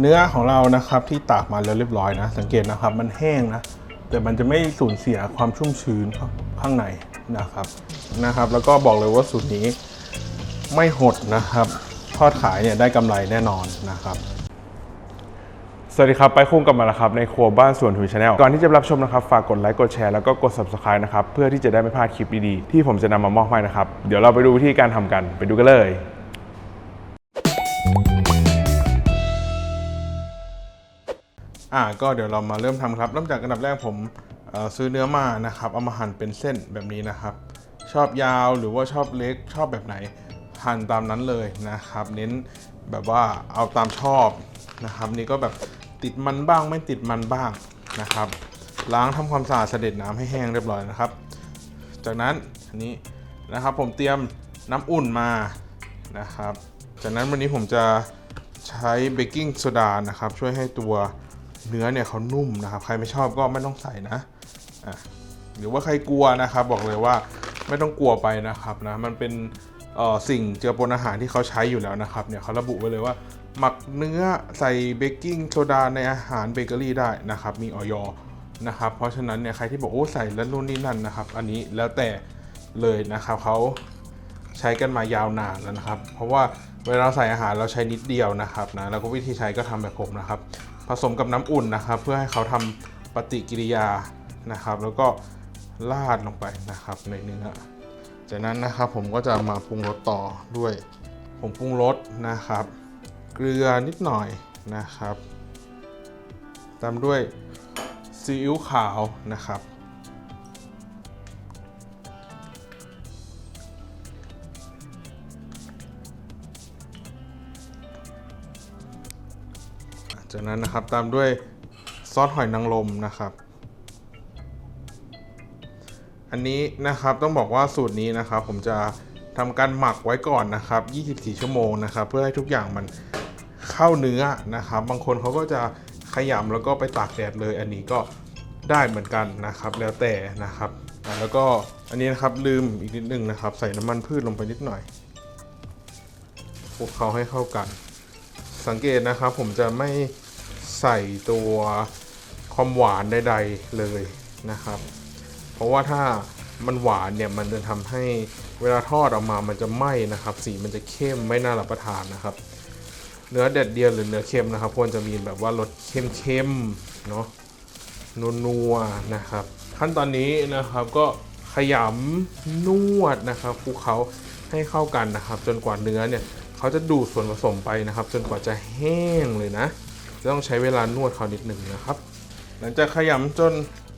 เนื้อของเรานะครับที่ตากมาแล้วเรียบร้อยนะ สังเกตนะครับมันแห้งนะแต่มันจะไม่สูญเสียความชุ่มชื้นข้างในนะครับนะครับ แล้วก็บอกเลยว่าสูตรนี้ไม่หดนะครับ ทอดขายเนี่ยได้กำไรแน่นอนนะครับสวัสดีครับ ไปคุ้งกับมาแล้วครับ ในครัวบ้านสวนหุยชาแนลก่อนที่จะรับชมนะครับ ฝากกดไลค์กดแชร์แล้วก็กด subscribe นะครับ เพื่อที่จะได้ไม่พลาดคลิปดีๆ ที่ผมจะนำมามอบให้นะครับ เดี๋ยวเราไปดูวิธีการทำกันไปดูกันเลย อ่าก็เดี๋ยวเรามาเริ่มทำครับเริ่มจากอันดับแรกผมซื้อเนื้อมานะครับเอามาหั่นเป็นเส้นแบบนี้นะครับ ชอบยาวหรือว่าชอบเล็กชอบแบบไหนหั่นตามนั้นเลยนะครับ เน้นแบบว่าเอาตามชอบนะครับ นี่ก็แบบติดมันบ้างไม่ติดมันบ้างนะครับ ล้างทำความสะอาดเสด็จน้ำให้แห้งเรียบร้อยนะครับ จากนั้นอันนี้นะครับผมเตรียมน้ำอุ่นมานะครับ จากนั้นวันนี้ผมจะใช้เบกกิ้งโซดานะครับช่วยให้ตัว เนื้อเนี่ยเขานุ่มนะครับ ใครไม่ชอบก็ไม่ต้องใส่นะอะหรือว่าใครกลัวนะครับ บอกเลยว่าไม่ต้องกลัวไปนะครับนะ มันเป็นออสิ่งเจือปนอาหารที่เขาใช้อยู่แล้วนะครับ เนี่ยเขาระบุไว้เลยว่า หมักเนื้อใส่เบกกิ้งโซดาในอาหารเบเกอรี่ได้นะครับ มีออยนะครับ เพราะฉะนั้นเนี่ยใครที่บอกโอ้ใส่แล้วนู่นนี่นั่นนะครับ อันนี้แล้วแต่เลยนะครับเขาใช้กันมายาวนานแล้วนะครับ เพราะว่าเวลาใส่อาหารเราใช้นิดเดียวนะครับนะแล้วก็วิธีใช้ก็ทำแบบผมนะครับ ผสมกับน้ำอุ่นนะครับ เพื่อให้เขาทำปฏิกิริยานะครับ แล้วก็ราดลงไปนะครับในเนื้อจากนั้นนะครับผมก็จะมาปรุงรสต่อด้วยผงปรุงรสนะครับ เกลือนิดหน่อยนะครับ ตามด้วยซีอิ๊วขาวนะครับ จากนั้นนะครับตามด้วยซอสหอยนางรมนะครับ อันนี้นะครับต้องบอกว่าสูตรนี้นะครับ ผมจะทำการหมักไว้ก่อนนะครับ 24 ชั่วโมงนะครับ เพื่อให้ทุกอย่างมันเข้าเนื้อนะครับ บางคนเขาก็จะขยำแล้วก็ไปตากแดดเลย อันนี้ก็ได้เหมือนกันนะครับ แล้วแต่นะครับแล้วก็อันนี้นะครับลืมอีกนิดนึงนะครับ ใส่น้ำมันพืชลงไปนิดหน่อยคลุกเคล้าให้เข้ากัน สังเกตนะครับ ผมจะไม่ ใส่ตัวความหวานใดๆเลยนะครับ เพราะว่าถ้ามันหวานเนี่ยมันจะทำให้เวลาทอดออกมามันจะไหม้นะครับ สีมันจะเข้มไม่น่ารับประทานนะครับ เนื้อแดดเดียวหรือเนื้อเค็มนะครับควรจะมีแบบว่ารสเข้มๆเนาะนัวๆนะครับ ขั้นตอนนี้นะครับก็ขยำนวดนะครับคลุกเคล้าให้เข้ากันนะครับ จนกว่าเนื้อเนี่ยเขาจะดูดส่วนผสมไปนะครับ จนกว่าจะแห้งเลยนะ จะต้องใช้เวลานวดเขานิดหนึ่งนะครับ หลังจากขยำจน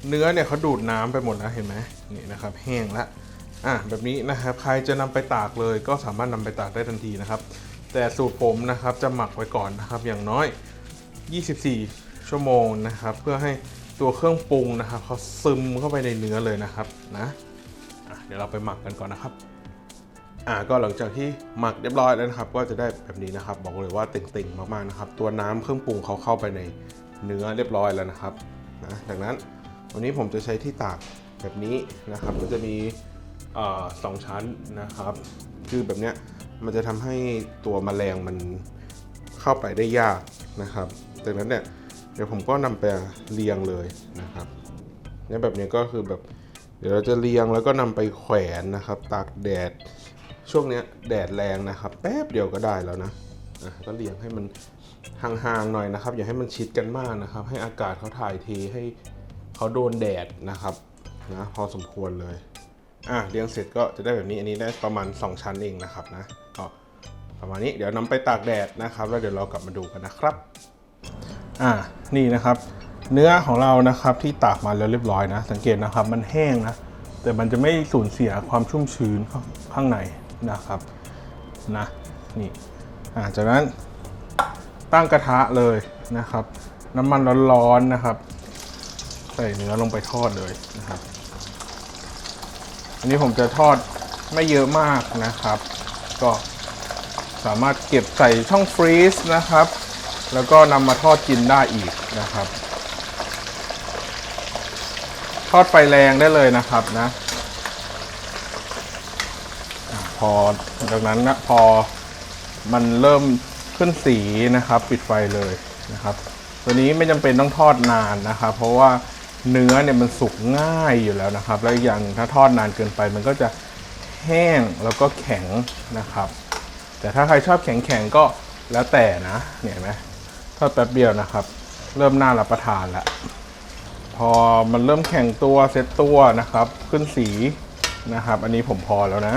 เนื้อเนี่ยเขาดูดน้ำไปหมดแล้วเห็นไหมนี่นะครับแห้งแล้วอะแบบนี้นะครับใครจะนำไปตากเลยก็สามารถนำไปตากได้ทันทีนะครับ แต่สูตรผมนะครับจะหมักไว้ก่อนนะครับอย่างน้อย 24 ชั่วโมงนะครับ เพื่อให้ตัวเครื่องปรุงนะครับเขาซึมเข้าไปในเนื้อเลยนะครับนะะเดี๋ยวเราไปหมักกันก่อนนะครับ อ่าก็หลังจากที่หมักเรียบร้อยแล้วนะครับ ก็จะได้แบบนี้นะครับ บอกเลยว่าเต่งๆมากๆนะครับ ตัวน้ำเครื่องปรุงเขาเข้าไปในเนื้อเรียบร้อยแล้วนะครับนะดังนั้นวันนี้ผมจะใช้ที่ตากแบบนี้นะครับมันจะมีสองชั้นนะครับ คือแบบเนี้ยมันจะทำให้ตัวแมลงมันเข้าไปได้ยากนะครับดังนั้นเนี่ยเดี๋ยวผมก็นำไปเรียงเลยนะครับเนี่ยแบบนี้ก็คือแบบเดี๋ยวเราจะเรียงแล้วก็นำไปแขวนนะครับ ตากแดด ช่วงนี้แดดแรงนะครับแป๊บเดียวก็ได้แล้วนะก็เรียงให้มันห่างๆหน่อยนะครับ อย่าให้มันชิดกันมากนะครับ ให้อากาศเขาถ่ายเทให้เขาโดนแดดนะครับนะพอสมควรเลยอะเรียงเสร็จก็จะได้แบบนี้อันนี้ได้ประมาณ 2 ชั้นเองนะครับนะก็ประมาณนี้เดี๋ยวนำไปตากแดดนะครับ แล้วเดี๋ยวเรากลับมาดูกันนะครับอ่านี่นะครับ เนื้อของเรานะครับที่ตากมาแล้วเรียบร้อยนะ สังเกตนะครับมันแห้งนะแต่มันจะไม่สูญเสียความชุ่มชื้นข้างใน นะครับนะนี่อ่าจากนั้นตั้งกระทะเลยนะครับ น้ำมันร้อนๆนะครับ ใส่เนื้อลงไปทอดเลยนะครับ อันนี้ผมจะทอดไม่เยอะมากนะครับ ก็สามารถเก็บใส่ช่องฟรีซนะครับ แล้วก็นำมาทอดกินได้อีกนะครับ ทอดไฟแรงได้เลยนะครับนะอะ พอจากนั้นนะพอมันเริ่มขึ้นสีนะครับ ปิดไฟเลยนะครับ ตัวนี้ไม่จำเป็นต้องทอดนานนะครับ เพราะว่าเนื้อเนี่ยมันสุกง่ายอยู่แล้วนะครับ แล้วอย่างถ้าทอดนานเกินไป มันก็จะแห้งแล้วก็แข็งนะครับ แต่ถ้าใครชอบแข็งๆก็แล้วแต่นะเนี่ยเห็นไหมทอดแป๊บเดียวนะครับ เริ่มน่ารับประทานแล้วพอมันเริ่มแข็งตัวเซ็ตตัวนะครับ ขึ้นสีนะครับ อันนี้ผมพอแล้วนะ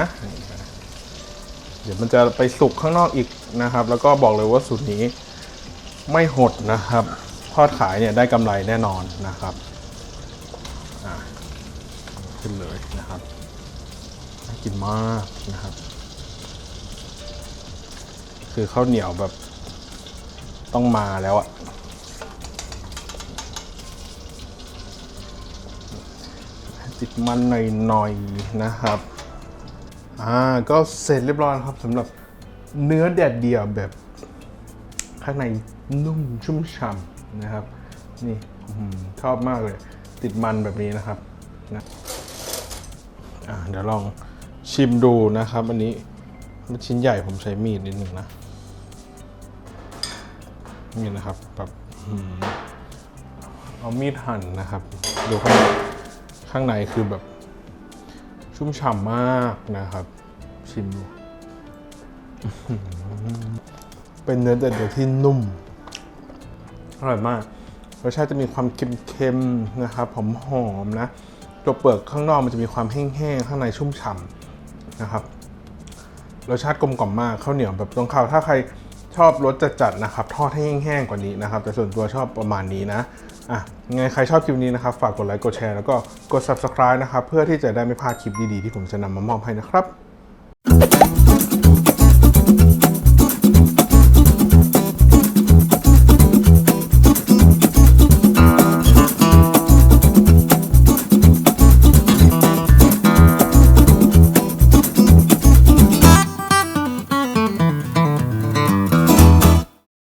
เดี๋ยวมันจะไปสุกข้างนอกอีกนะครับ แล้วก็บอกเลยว่าสูตรนี้ไม่หดนะครับ ทอดขายเนี่ยได้กำไรแน่นอนนะครับอะขึ้นเลยนะครับน่ากินมากนะครับ คือข้าวเหนียวแบบต้องมาแล้วอะติดมันหน่อยๆนะครับ อ่าก็เสร็จเรียบร้อยครับสำหรับเนื้อแดดเดียวแบบ ข้างในนุ่มชุ่มฉ่ำนะครับ นี่ชอบมากเลย ติดมันแบบนี้นะครับนะอ่าเดี๋ยวลองชิมดูนะครับอันนี้มันชิ้นใหญ่ผมใช้มีดนิดนึงนะนี่นะครับแบบเอามีดหั่นนะครับ ดูข้างในข้างในคือแบบ ชุ่มฉ่ำมากนะครับ ชิมดูอื้อหือเป็นเนื้อแต่เดียวที่นุ่ม อร่อยมากรสชาติจะมีความเค็มๆนะครับหอมๆนะ ตัวเปลือกข้างนอกมันจะมีความแห้งๆ ข้างในชุ่มฉ่ำนะครับรสชาติกลมกล่อมมากข้าวเหนียวแบบตรงข้าวถ้าใครชอบรสจัดๆนะครับ ทอดให้แห้งๆกว่านี้นะครับ แต่ส่วนตัวชอบประมาณนี้นะ อะยังไงใครชอบคลิปนี้นะครับ ฝากกดไลค์กดแชร์แล้วก็กด subscribe นะครับ เพื่อที่จะได้ไม่พลาดคลิปดีๆ ที่ผมจะนำมามอบให้นะครับ